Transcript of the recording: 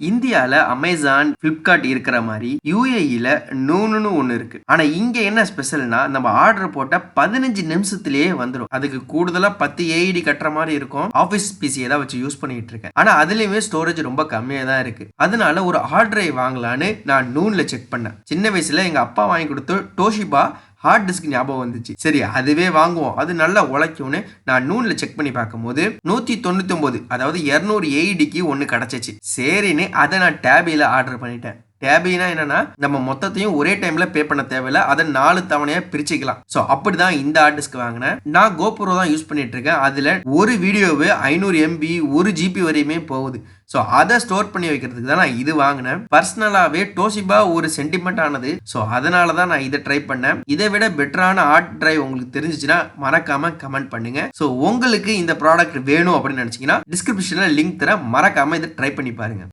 இந்தியால Amazon Flipkart இருக்கிற மாதிரி யூஏஇல நூனுன்னு ஒன்று இருக்கு. ஆனா இங்க என்ன ஸ்பெஷல்னா நம்ம ஆர்டர் போட்ட பதினஞ்சு நிமிஷத்துலேயே வந்துடும் அதுக்கு கூடுதலா பத்து ஏஐடி கட்டுற மாதிரி இருக்கும். ஆஃபீஸ் பிசியை தான் வச்சு யூஸ் பண்ணிட்டு இருக்கேன். ஆனா அதுலயுமே ஸ்டோரேஜ் ரொம்ப கம்மியா தான் இருக்கு. அதனால ஒரு ஹார்ட் வாங்கலான்னு நான் நூன்ல செக் பண்ணேன். சின்ன வயசுல எங்க அப்பா வாங்கி கொடுத்து டோஷிபா ஹார்ட் டிஸ்க் ஞாபகம் வந்துச்சு. சரி அதுவே வாங்குவோம். அது நல்லா உழைக்கும்னு நான் நூனில் செக் பண்ணி பார்க்கும்போது நூத்தி தொண்ணூத்தி ஒன்பது அதாவது இருநூறு ஏடிக்கு ஒன்று கிடச்சிச்சு. சரின்னு அதை நான் டேபில ஆர்டர் பண்ணிட்டேன். டேபினா என்னன்னா நம்ம மொத்தத்தையும் ஒரே டைம்ல பே பண்ண தேவையில்ல. அதை நாலு தவணையா பிரிச்சுக்கலாம். ஸோ அப்படிதான் இந்த ஹார்ட் டிஸ்க் வாங்கினேன். நான் கோபுரோ தான் யூஸ் பண்ணிட்டு இருக்கேன் அதுல ஒரு வீடியோவு ஐநூறு எம்பி ஒரு ஜிபி வரையுமே போகுது. ஸோ அதை ஸ்டோர் பண்ணி வைக்கிறதுக்கு தான் நான் இது வாங்கினேன். பர்சனலாகவே டோசிபா ஒரு சென்டிமெண்ட் ஆனது. ஸோ அதனால தான் நான் இதை ட்ரை பண்ணேன். இதை விட பெட்டரான ஹார்ட் டிரைவ் உங்களுக்கு தெரிஞ்சிச்சுன்னா மறக்காம கமெண்ட் பண்ணுங்க. ஸோ உங்களுக்கு இந்த ப்ராடக்ட் வேணும் அப்படின்னு நினச்சிங்கன்னா டிஸ்கிரிப்ஷனில் லிங்க் தர மறக்காம இதை ட்ரை பண்ணி பாருங்க.